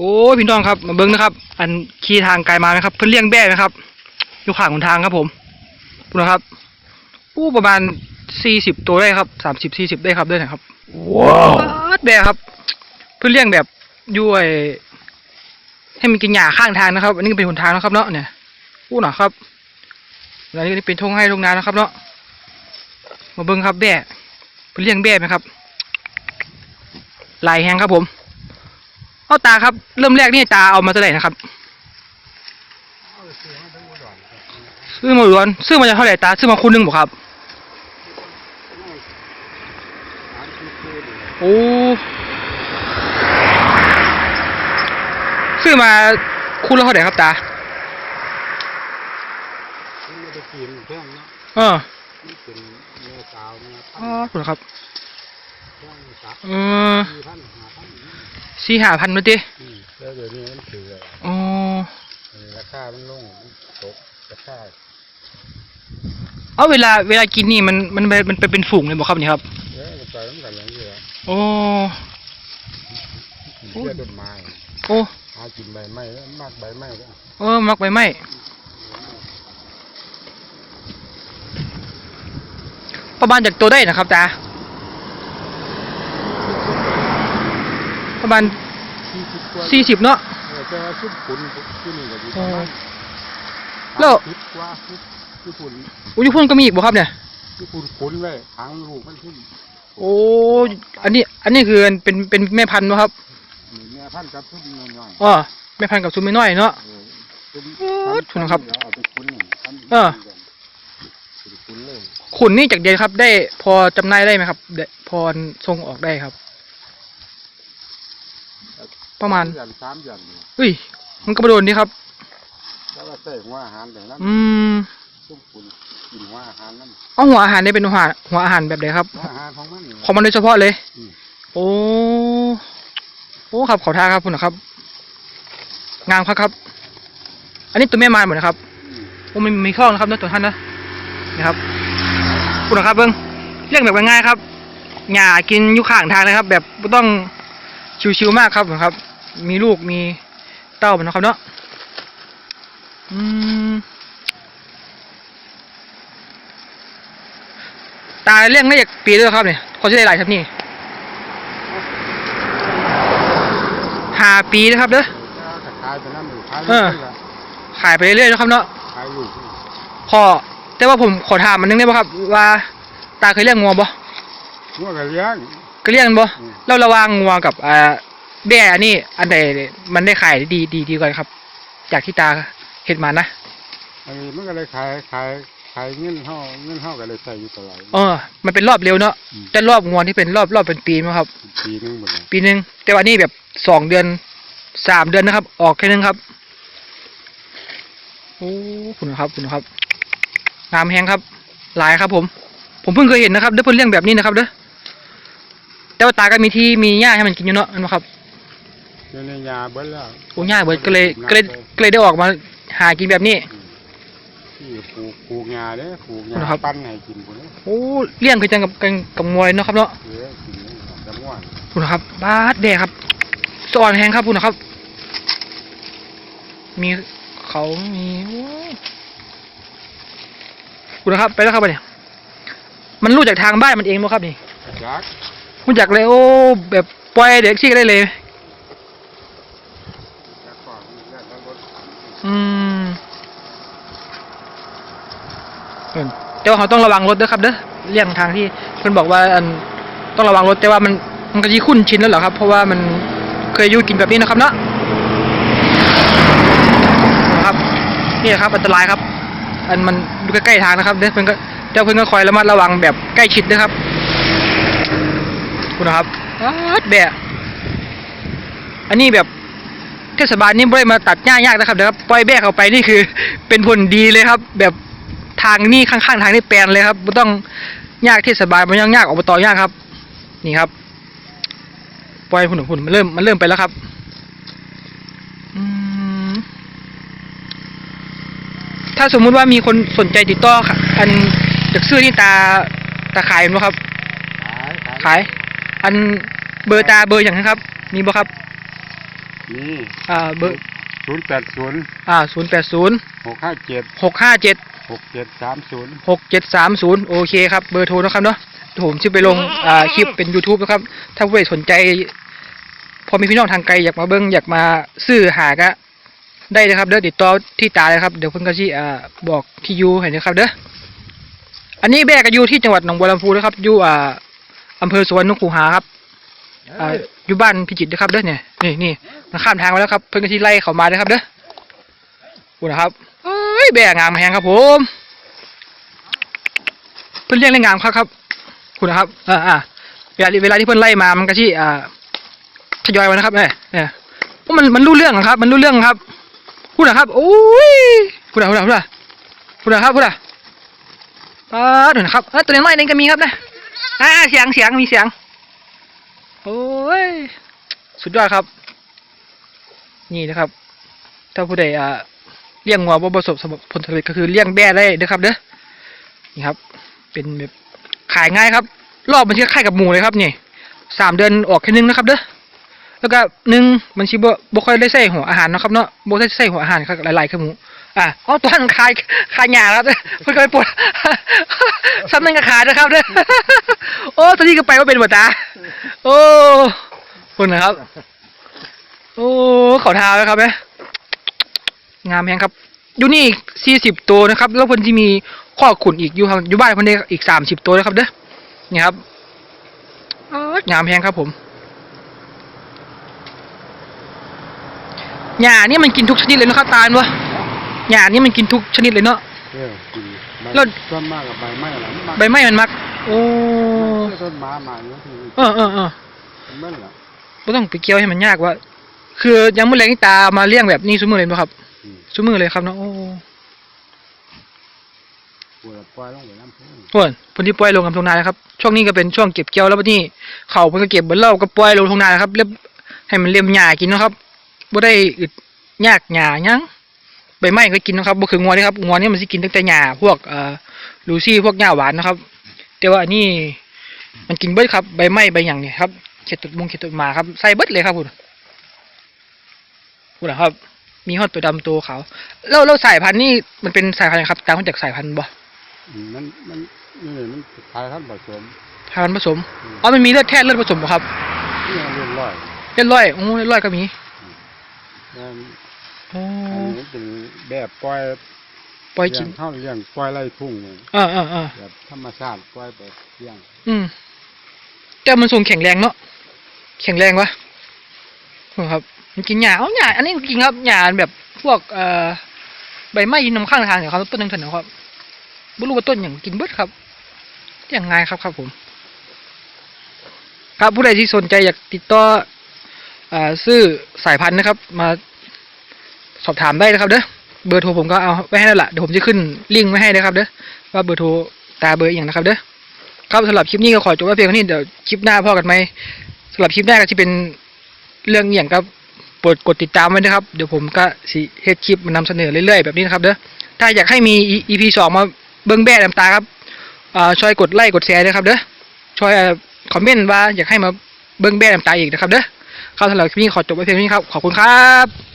โอ้ยพี่น้องครับมาเบิ้งนะครับ อันขี่ทางไกลมานะครับ เพื่อเลี้ยงแบ่นะครับ อยู่ข้างหนทางครับผมดูนะครับอู้ประมาณสี่สิบตัวได้ครับสามสิบสี่สิบได้ครับด้วยนะครับว้าวป๊าดแบ่ครับ เพื่อเลี้ยงแบบอย้วยให้มันกินหญ้าข้างทางนะครับ อันนี้ก็เป็นหนทางนะครับเนาะเนี่ยอู้หน่ะครับแล้วนี่ก็เป็นทงให้ทงนานะครับเนาะมาเบิ้งครับแบ่เพื่อเลี้ยงแบ่ไหมครับลายแหงครับผม เอาตาครับ เริ่มแรกนี่ตาเอามาเท่าไหร่นะครับซื้อมาล้วนซื้อมาจากเท่าไหร่ตาซื้อมาคุณหนึงบอกครับ โอ้ซื้อมาคุณละเท่าไหร่ครับตามันไม่ได้กินแค่นี้เออมันเป็นเนื้อสาวเนื้ออ๋อคุณครับแค่สัก เออสี่พันห้าพันสี่ห้าพันมาดิอืมแล้วเดี๋ยวนี้มันถืออ๋อราคามันลงมันตกราคาเอาเวลาเวลากินนี่มันมันมันมันเป็นฝูงเลยบอกครับนี่ครับเยอะไปมันกันอย่างเงี้ยโอ้กินเพื่อต้นไม้โอ้หากินใบไม้มากใบไม้ก็เออมักใบไม้ประมาณจากตัวได้นะครับตา ประมาณสี่สิบกว่าสี่สิบเนาะ เออแต่ว่าชุดขุนที่นี่ก็ดีอ๋อประมาณแล้ว สิบกว่าชุดชุดขุนอุ้ยญี่ปุ่นก็มีอีกบ่ครับเนี่ยชุดขุนขุนไว้ทางลูกมันขึ้นโอ้อันนี้ อันนี้คือเป็นเป็นแม่พันธุ์เนอะครับนี่แม่พันธุ์กับชุดน้อยอ๋อแม่พันธุ์กับซุมไม่น้อยเนาะ ๆเออเป็นเออถูกนะครับเอาไปขุนนี่พันธุ์เออเป็นขุนเลยขุนนี่จากเดียนครับ ได้พอจำหน่ายได้ไหมครับได้พอส่งออกได้ครับ ประมาณเดือนสามเดือนนี่อุ้ย มันก็มาโดนนี่ครับแล้วว่าใส่หัวอาหารแบบนั้นอืมต้มขุนกินหัวอาหารนั่นเอาหัวอาหารได้เป็นหัวหัวอาหารแบบไหนครับหัวอาหารของมันนี่ของมันโดยเฉพาะเลยอืมโอ้โอ้ครับขอทานครับคุณนะครับ งามครับครับ อันนี้ตัวแม่มารหมดนะครับอืมโอ้มันมีข้องนะครับนะตัวท่านนะนี่ครับคุณนะครับเบิ้งเรื่องแบบง่ายๆครับหญ้ากินอยุข้างทางนะครับ แบบไม่ต้องชิวๆมากครับนะครับ มีลูกมีเต้ามันนะครับเนาะอืมตายเรื่องได้จากปีด้วยครับเนี่ยเขาจะได้หลายครับนี่ห้าปีนะครับเด้อแล้วก็ขายไปนั่นอยู่ขายเออลูกนี่ล่ะขายไปเรื่อยๆนะครับเนาะขายลูกนี่พอแต่ว่าผมขอถามมันนึงได้ป่ะครับ ว่า ตาเคยเลี้ยงงัวบ่งัวก็เลี้ยงเคยเลี้ยงบ่อืมแล้วระหว่างงัวกับอ่า แบ่อันนี้อันใดมันได้ขายดีดีดีกว่าครับ จากที่ตาเห็นมานะไอ้มันก็เลยขายขายขายเงินเฮาเงินเฮาก็เลยใส่อยู่ตลอดเออ มันเป็นรอบเร็วเนาะอืมแต่รอบงัวที่เป็นรอบรอบเป็นปีมั้งครับ ปีหนึงหมดเลยปีหนึ่งแต่ว่านี่แบบสองเดือนสามเดือนนะครับ ออกแค่นึงครับโอ้คุณนะครับคุณนะครับงามแฮงครับ หลายครับ ผม ผมเพิ่งเคยเห็นนะครับเด้อเพิ่นเลี้ยงแบบนี้นะครับเด้อแต่ว่าตาก็มีที่มีหญ้าให้มันกินอยู่เนาะนั่นบ่ครับ อยู่ในยาเบิดแล้วโอ้หญ้าเบิดก็เลยก็เลยก็เลยได้ออกมาหากินแบบนี้ ที่ปลูกปลูกยาเด้อปลูกยานะครับ ปั้นให้กินพุ่นเด้อโอ้เลี้ยงคือจังกับกันกับงวยเนาะครับเนาะ เออกินนี่จะม่วนคุณนะครับบาดแดงครับสอนแหงครับคุณนะครับ มีเขามีโอ้ยคุณนะครับ ไปแล้วครับไปเนี่ย มันรู้จากทางบ้านมันเองมั้งครับนี่จักรู้จักเลยโอ้ แบบปล่อยเด็กชี้ได้เลย จักก่อนเรื่องรถ อืมเอิ่นแต่ว่าเขาต้องระวังรถด้วยครับเด้อเลี่ยงทางที่เพื่อนบอกว่าอันต้องระวังรถแต่ว่ามันมันก็ยี่คุ้นชินแล้วเหรอครับ เพราะว่ามันเคยอยู่กินแบบนี้นะครับเนาะนะครับ นี่นะครับ อันตรายครับ อันมันดูใกล้ๆทางนะครับเด้อเพื่อนก็เจ้าเพื่อนก็คอยระมัดระวังแบบใกล้ชิดนะครับ คุณนะครับอ๊าดแบะอันนี้แบบ เทศบาลนี่ไม่ได้มาตัดหญ้ายากนะครับเดี๋ยวครับปล่อยแบกเข้าไปนี่คือ เป็นผลดีเลยครับ แบบทางนี่ข้างๆทางนี่แปลนเลยครับไม่ต้องยากเทศบาลมันยังยากอบตยากครับ นี่ครับปล่อยหุ่นหุ่นมันเริ่มมันเริ่มไปแล้วครับอืมถ้าสมมุติว่ามีคนสนใจติดต่อค่ะอันจากซื้อนี่ตาตาขายมั้ครับ ขายขายขายอันเบอร์ตาเบอร์อย่างนั้นครับ มีบ่ครับ นี่อ่าเบอร์ศูนย์แปดศูนย์อ่าศูนย์แปดศูนย์หกห้าเจ็ดหกห้าเจ็ดหกเจ็ดสามศูนย์หกเจ็ดสามศูนย์โอเคครับเบอร์โทรนะครับเนาะเดี๋ยวผมจะไปลงอ่าคลิปเป็น YouTube นะครับ ถ้าผู้ใดสนใจ พอมีพี่น้องทางไกลอยากมาเบิ้งอยากมาซื้อหาก็ได้เลยครับเด้อติดต่อที่ตาเลยครับเดี๋ยวเพิ่นก็สิอ่าบอกที่อยู่ให้นะครับเด้ออันนี้แบกก็อยู่ที่จังหวัดหนองบัวลำพูนะครับอยู่อ่าอำเภอสวนนกคูหาครับ อ่าอยู่บ้านพิจิตรนะครับเด้อเนี่ยนี่นี่มันข้ามทางมาแล้วครับ เพิ่อนก็สิไล่เขามาเลยครับเด้อกูนะครับเอ้ยแบกงามแฮงครับผม เพิ่อนเลี้ยงได้งามครับครับคุณนะครับอ่าอ่าเวลาเวลาที่เพิ่อนไล่มามันก็ที่อ่าทยอยมานะครับเนี่ยเนี่ยโอ้มันมันรู้เรื่องครับ มันรู้เรื่องครับพูดนะครับโอ้ยพูดนะพูดนะพูดนะพูดนะครับพูดนะป้าดดูนะครับเออตัวน้อยๆนี่ก็มีครับนะอ่าเสียงเสียงมีเสียง โอ้ย สุดยอดครับ นี่นะครับ ถ้าผู้ใดอ่าเลี้ยงงัวบ่ประสบผลสำเร็จก็คือเลี้ยงแบ่ได้เด้อครับ เด้อ นี่ครับ เป็นแบบขายง่ายครับ รอบมันจะคล้ายกับหมูเลยครับนี่สามเดือนออกแค่นึงนะครับ เด้อ แล้วก็หนึ่งมันชิบ่บ่ค่อยได้ใส่หัวอาหารนะครับเนาะบ่ได้ใส่หัวอาหารครับหลายๆคือหมู อะเอตัวนั้นขายขายหญ้าครับเพิ่นก็ไปปวดซ้ำนั่นก็ขายนะครับเด้อโอ้ตัวนี้ก็ไปว่าเป็นบ่ตา โอ้คุณนะครับ โอ้เขาทาแล้วครับเด้งามแฮงครับอยู่นี่สี่สิบตัวนะครับ แล้วเพิ่นที่มีข้อขุนอีกอยู่ครับอยู่บ้านเพิ่นได้อีกสามสิบตัวนะครับเด้อนี่ครับงามแฮงครับผมหญ้านี่มันกินทุกชนิดเลยนะครับตาลวะ หญ้านี่มันกินทุกชนิดเลยเนาะ เออกินใบแล้ว ส่วนมากกับใบไม้หลังใบไม้มันมัก โอ้ต้นไม้มาเยอะทีเออเออเออเมื่อไหร่ไม่ต้องไปเกี่ยวให้มันยากว่า คือยังเมื่อไรนี่ตามาเลี้ยงแบบนี้ซุมือเลยป่ะครับซุมือเลยครับเนาะโอ้ปวดปล่อยลงไปน้ำพุโหผลที่ปล่อยลงกับทงนานะครับ ช่วงนี้ก็เป็นช่วงเก็บเกี่ยวแล้วบัดนี้เขาเพิ่นก็เก็บเบิ่เล่าก็ปล่อยลงทงนานะครับเรียบให้มันเลียมหญ้ากินเนาะครับบ่ได้อึดยากหญ้าหยัง ใบไม้ก็กินเนาะครับบ่คืองัวนี่ครับงัวนี่มันสิกินตั้งแต่หญ้าพวกเอ่อลูซี่พวกหญ้าหวานนะครับ แต่ว่าอันนี้มันกินเบิดครับใบไม้ใบหยังเนี่ยครับเข็ดตุดมงเข็ดตุดหมาครับใส่เบิดเลยครับพุ่นพุ่นนะครับ มีฮอดตัวดำตัวขาวแล้วแล้วสายพันธุ์นี่มันเป็นสายพันธุ์อะไรครับตามมาจากสายพันธุ์บ่มันมันนี่มันขายท่านผสมสายพันธุ์ผสมอ๋อมันมีเลือดแท้เลือดผสมบ่ครับนี่เรียนร้อยเลือดร้อยโอ้เลือดร้อยก็มี อันโอ้นี้เป็นแบบปล่อยปล่อยกิเลี้นยงเข้าเลี้ยงปล่อยไล่ทุ่งนี่เออเออเออแบบธรรมชาติปล่อยไปเลี้ยง อืมแต่มันสูงแข็งแรงเนาะแข็งแรงวะโอ้ครับมันกินหญ้าเอ้าหญ้าอันนี้กินครับหญ้าแบบพวกเอ่อใบไม้ยินนำข้างทางเนี่ยครับต้นนึงถนนครับไม่รู้ว่าต้นอย่างกินเบิดครับอย่างไงครับครับผม ครับผู้ใดที่สนใจอยากติดต่ออ่าซื้อสายพันธุ์นะครับ มาส อบถามได้นะครับเด้อเบอร์โทรผมก็เอาไว้ให้แล้วล่ะเดี๋ยวผมจะขึ้นลิงก์ไว้ให้นะครับเด้อว่าเบอร์โทรตาเบอร์อย่างนะครับเด้อครับสำหรับคลิปนี้ก็ขอจบไว้เพียงเท่านี้เดี๋ยวคลิปหน้าพ่อกันไหมสำหรับคลิปหน้าก็จะเป็นเรื่องอย่างครับโปรดกดติดตามไว้นะครับ เดี๋ยวผมก็สิเฮ็ดคลิปมานำเสนอเรื่อยๆแบบนี้นะครับเด้อถ้าอยากให้มี EP สองมาเบิ้งแบ่น้ำตาครับช่วยกดไลค์กดแชร์ด้วยครับเด้อช่วยคอมเมนต์ว่าอยากให้มาเบิ้งแบ่น้ำตาอีกนะครับเด้อครับสำหรับคลิปนี้ขอจบไว้เพียงเท่านี้ครับขอบคุณครับ